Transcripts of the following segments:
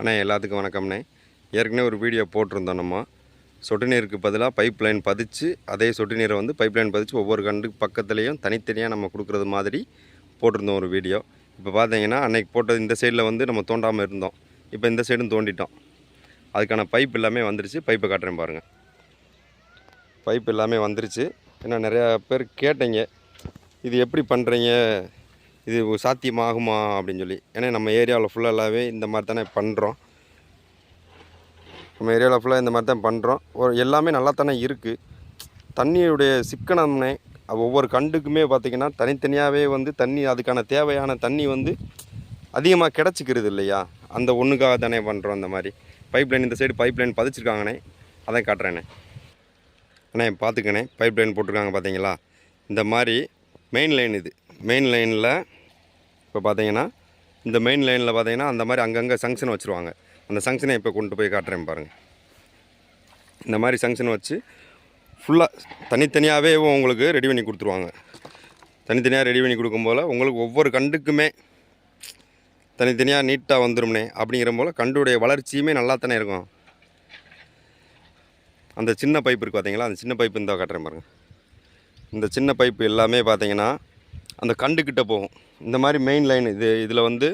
அண்ணே எல்லாத்துக்கும் வணக்கம்ண்ணே. ஏற்கனவே ஒரு வீடியோ போட்டிருந்தோம் நம்ம. சொட்டு நீருக்கு பதிலாக பைப் லைன் பதிச்சு அதே சொட்டு நீரை வந்து பைப் லைன் பதிச்சு ஒவ்வொரு கண்டு பக்கத்துலேயும் தனித்தனியாக நம்ம கொடுக்குறது மாதிரி போட்டிருந்தோம் ஒரு வீடியோ. இப்போ பார்த்தீங்கன்னா அன்றைக்கி போட்டது இந்த சைடில் வந்து நம்ம தோண்டாமல் இருந்தோம். இப்போ இந்த சைடும் தோண்டிட்டோம். அதுக்கான பைப் எல்லாமே வந்துருச்சு. பைப்பை காட்டுறேன் பாருங்கள் பைப் எல்லாமே வந்துருச்சு. ஏன்னா நிறையா பேர் கேட்டீங்க இது எப்படி பண்ணுறீங்க இது சாத்தியமாகுமா அப்படின்னு சொல்லி. ஏன்னா நம்ம ஏரியாவில் ஃபுல்லாகவே இந்த மாதிரி தானே பண்ணுறோம் நம்ம ஏரியாவில் ஃபுல்லாக இந்த மாதிரி தான் பண்ணுறோம் ஒரு எல்லாமே நல்லா தானே இருக்குது தண்ணியுடைய சிக்கனம்னே ஒவ்வொரு கண்டுக்குமே பார்த்திங்கன்னா தனித்தனியாகவே வந்து தண்ணி அதுக்கான தேவையான தண்ணி வந்து அதிகமாக கிடச்சிக்கிறது இல்லையா? அந்த ஒன்றுக்காக தானே பண்ணுறோம் அந்த மாதிரி. பைப் லைன் இந்த சைடு பைப் லைன் பதிச்சிருக்காங்கண்ணே. அதான் காட்டுறேண்ணே. அண்ணே பார்த்துக்கண்ணே பைப் லைன் போட்டிருக்காங்க பார்த்தீங்களா இந்த மாதிரி மெயின் லைன் இது. மெயின் லைனில் இப்போ பார்த்தீங்கன்னா இந்த மெயின் லைனில் பார்த்தீங்கன்னா அந்த மாதிரி அங்கங்கே சங்ஷன் வச்சுருவாங்க. அந்த சங்ஷனை இப்போ கொண்டு போய் காட்டுறேன் பாருங்கள் இந்த மாதிரி சங்ஷன் வச்சு ஃபுல்லாக தனித்தனியாகவே உங்களுக்கு ரெடி பண்ணி கொடுத்துருவாங்க. தனித்தனியாக ரெடி பண்ணி கொடுக்கும் போல் உங்களுக்கு ஒவ்வொரு கண்டுக்குமே தனித்தனியாக நீட்டாக வந்துரும்னே அப்படிங்கிற போல் கண்டுடைய வளர்ச்சியுமே நல்லா தானே இருக்கும். அந்த சின்ன பைப் இருக்குது பார்த்தீங்களா? அந்த சின்ன பைப் இருந்தால் காட்டுறேன் பாருங்கள் இந்த சின்ன பைப் எல்லாமே பார்த்தீங்கன்னா அந்த கண்டுக்கிட்ட போகும். இந்த மாதிரி மெயின் லைன் இது இதில் வந்து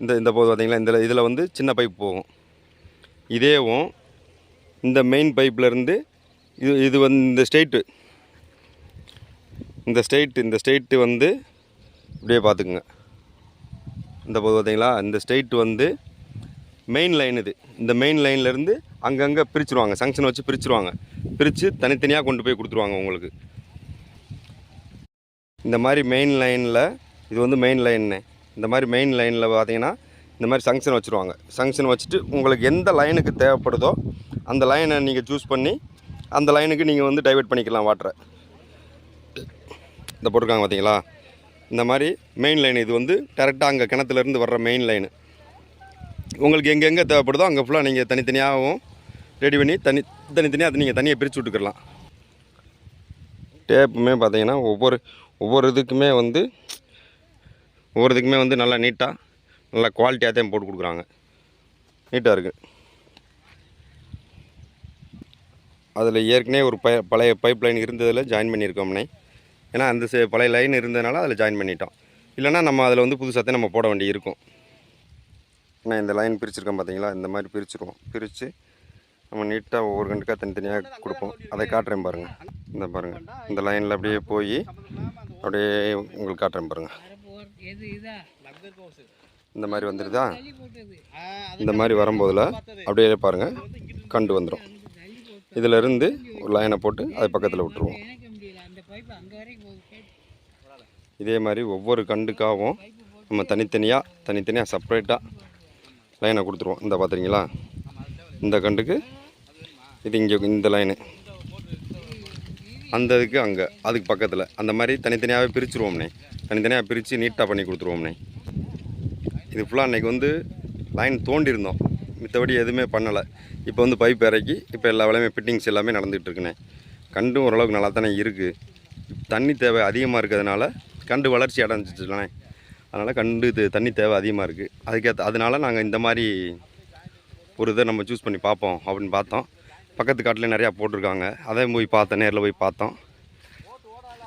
இந்த இந்த போது பார்த்தீங்களா இந்த இதில் வந்து சின்ன பைப் போகும். இதேவும் இந்த மெயின் பைப்லேருந்து இது இது வந்து இந்த ஸ்டேட்டு இந்த ஸ்டேட்டு இந்த ஸ்டேட்டு வந்து இப்படியே பார்த்துக்குங்க இந்த போது பார்த்தீங்களா இந்த ஸ்ட்ரெயிட் வந்து மெயின் லைன் இது. இந்த மெயின் லைன்லேருந்து அங்கங்கே பிரிச்சுருவாங்க. சங்ஷன் வச்சு பிரிச்சுருவாங்க. பிரித்து தனித்தனியாக கொண்டு போய் கொடுத்துருவாங்க உங்களுக்கு. இந்த மாதிரி மெயின் லைனில் இது வந்து மெயின் லைன்னு இந்த மாதிரி மெயின் லைனில் பார்த்தீங்கன்னா இந்த மாதிரி சங்ஷன் வச்சுருவாங்க. சங்ஷன் வச்சுட்டு உங்களுக்கு எந்த லைனுக்கு தேவைப்படுதோ அந்த லைனை நீங்கள் சூஸ் பண்ணி அந்த லைனுக்கு நீங்கள் வந்து டைவர்ட் பண்ணிக்கலாம் வாட்டரை. இந்த போட்டிருக்காங்க பார்த்தீங்களா இந்த மாதிரி மெயின் லைன் இது வந்து டேரெக்டாக அங்கே கிணத்துலேருந்து வர்ற மெயின் லைனு உங்களுக்கு எங்கெங்கே தேவைப்படுதோ அங்கே ஃபுல்லாக நீங்கள் தனித்தனியாகவும் ரெடி பண்ணி தனி தனித்தனியாக அதை நீங்கள் தனியாக பிரித்து விட்டுக்கலாம் டேப்புமே பார்த்தீங்கன்னா ஒவ்வொரு ஒவ்வொரு இதுக்குமே வந்து ஒவ்வொரு இதுக்குமே வந்து நல்லா நீட்டாக நல்லா குவாலிட்டியாக தான் போட்டு கொடுக்குறாங்க. நீட்டாக இருக்குது அதில் ஏற்கனவே ஒரு ப பழைய பைப் லைன் இருந்ததில் ஜாயின் பண்ணியிருக்கோம்னே ஏன்னா அந்த பழைய லைன் இருந்ததுனால அதில் ஜாயின் பண்ணிட்டோம். இல்லைன்னா நம்ம அதில் வந்து புதுசாக நம்ம போட வேண்டி இருக்கும். நான் இந்த லைன் பிரிச்சுருக்கோம் பார்த்தீங்களா இந்த மாதிரி பிரிச்சுருவோம். பிரித்து நம்ம நீட்டாக ஒவ்வொரு கண்டுக்காக தனித்தனியாக கொடுப்போம். அதை காட்டுறேன் பாருங்கள் இந்த பாருங்கள் இந்த லைனில் அப்படியே போய் அப்படியே உங்களுக்கு காட்டுறேன் பாருங்கள் இந்த மாதிரி வந்துடுதா? இந்த மாதிரி வரும்போதில் அப்படியே பாருங்கள் கண்டு வந்துடும் இதில் இருந்து ஒரு லைனை போட்டு அது பக்கத்தில் விட்டுருவோம். இதே மாதிரி ஒவ்வொரு கண்டுக்காகவும் நம்ம தனித்தனியாக தனித்தனியாக செப்பரேட்டாக லைனை கொடுத்துருவோம். இந்த பார்த்துறீங்களா இந்த கண்டுக்கு இது இங்கே இந்த லைனு அந்த இதுக்கு அங்கே அதுக்கு பக்கத்தில். அந்த மாதிரி தனித்தனியாகவே பிரிச்சுருவோம்னே தனித்தனியாக பிரித்து நீட்டாக பண்ணி கொடுத்துருவோம்னே இது ஃபுல்லாக அன்றைக்கி வந்து லைன் தோண்டியிருந்தோம் மித்தபடி எதுவுமே பண்ணலை. இப்போ வந்து பைப் இறக்கி இப்போ எல்லா வேலையுமே ஃபிட்டிங்ஸ் எல்லாமே நடந்துகிட்டு இருக்குண்ணே கண்டும் ஓரளவுக்கு நல்லா தானே இருக்குது தண்ணி தேவை அதிகமாக இருக்கிறதுனால கண்டு வளர்ச்சி அடைஞ்சிச்சுலண்ணே அதனால் கண்டு இது தண்ணி தேவை அதிகமாக இருக்குது அதுக்கேற்ற அதனால நாங்கள் இந்த மாதிரி ஒரு இதை நம்ம சூஸ் பண்ணி பார்ப்போம் அப்படின்னு பார்த்தோம். பக்கத்து காட்டில் நிறையா போட்டிருக்காங்க. அதையும் போய் பார்த்தேன் நேரில் போய் பார்த்தோம்.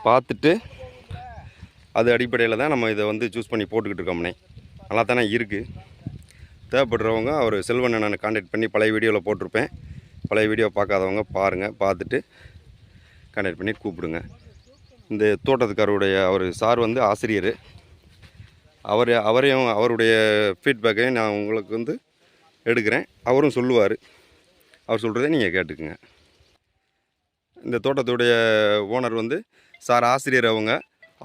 பார்த்துட்டு அது அடிப்படையில் தான் நம்ம இதை வந்து சூஸ் பண்ணி போட்டுக்கிட்டு இருக்கோம்னே நல்லா தானே இருக்குது தேவைப்படுறவங்க அவர் செல்வனை நான் காண்டாக்ட் பண்ணி பழைய வீடியோவில் போட்டிருப்பேன். பழைய வீடியோ பார்க்காதவங்க பாருங்கள் பார்த்துட்டு காண்டாக்ட் பண்ணி கூப்பிடுங்க. இந்த தோட்டத்துக்காரருடைய அவர் சார் வந்து ஆசிரியர். அவர் அவரையும் அவருடைய ஃபீட்பேக்கையும் நான் உங்களுக்கு வந்து எடுக்கிறேன். அவரும் சொல்லுவார். அவர் சொல்கிறத நீங்கள் கேட்டுக்குங்க. இந்த தோட்டத்துடைய ஓனர் வந்து சார் ஆசிரியர் அவங்க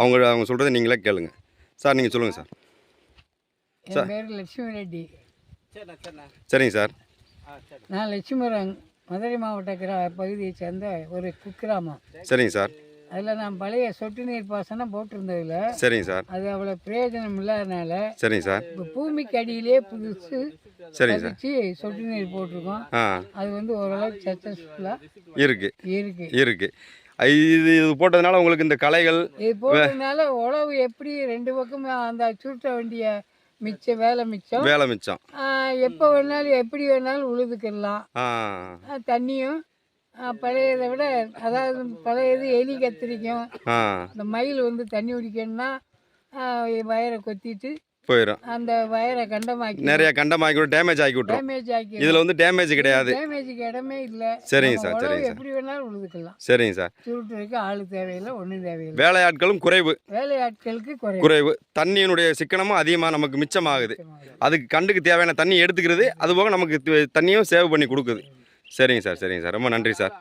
அவங்க அவங்க சொல்கிறத நீங்களே கேளுங்க. சார் நீங்கள் சொல்லுங்கள் சார். பேர் லட்சுமி ரெட்டி. சரிங்க சார். நான் லட்சுமிபுரம் மதுரை மாவட்ட கிரா பகுதியை சேர்ந்த ஒரு குக்கிராமம். சரிங்க சார். அதில் நான் பழைய சொட்டு நீர் பாசனம் போட்டிருந்ததில். சரிங்க சார். அது அவ்வளோ பிரயோஜனம் இல்லாதனால சரிங்க சார். இப்போ பூமிக்கு அடியிலே புதுசு சரிங்க சார். சொட்டு நீர் போட்டிருக்கோம். ஆ. அது வந்து ஓரளவுக்கு சக்ஸஸ்ஃபுல்லாக இருக்குது இருக்கு. இருக்குது இது இது போட்டதுனால உங்களுக்கு இந்த களைகள் இது போட்டதுனால உழவு எப்படி ரெண்டு பக்கமும் அந்த சுருட்ட வேண்டிய மிச்சம் வேலை மிச்சம்? வேலை மிச்சம். எப்போ வேணாலும் எப்படி வேணாலும் உழுதுக்கிடலாம் ஆ தண்ணியும் பழையதை விட அதாவது பழையது எலி கத்திரிக்கும். இந்த மயில் வந்து தண்ணி குடிக்கணும்னா வயரை கொத்திட்டு போயிடும் அந்த வயரை கண்டமாக்கி நிறைய கண்டமாக்கி டேமேஜ் ஆக்கி விட்டுரும். டேமேஜ் ஆக்கி இதில் வந்து டேமேஜ் கிடையாது. டேமேஜுக்கு இடமே இல்லை. சரிங்க சார் சரிங்க சார். எப்படி வேணாலும் உழுதுக்கலாம். சரிங்க சார். சுருட்டுறதுக்கு ஆள் தேவையில்லை ஒன்றும் தேவையில்லை. வேலையாட்களும் குறைவு. வேலையாட்களுக்கு குறை குறைவு. தண்ணியினுடைய சிக்கனமும் அதிகமாக நமக்கு மிச்சமாகுது. அதுக்கு கண்டுக்கு தேவையான தண்ணி எடுத்துக்கிறது அதுபோக நமக்கு தி- தண்ணியும் சேவ் பண்ணி கொடுக்குது. சரிங்க சார் சரிங்க சார். ரொம்ப நன்றி சார்.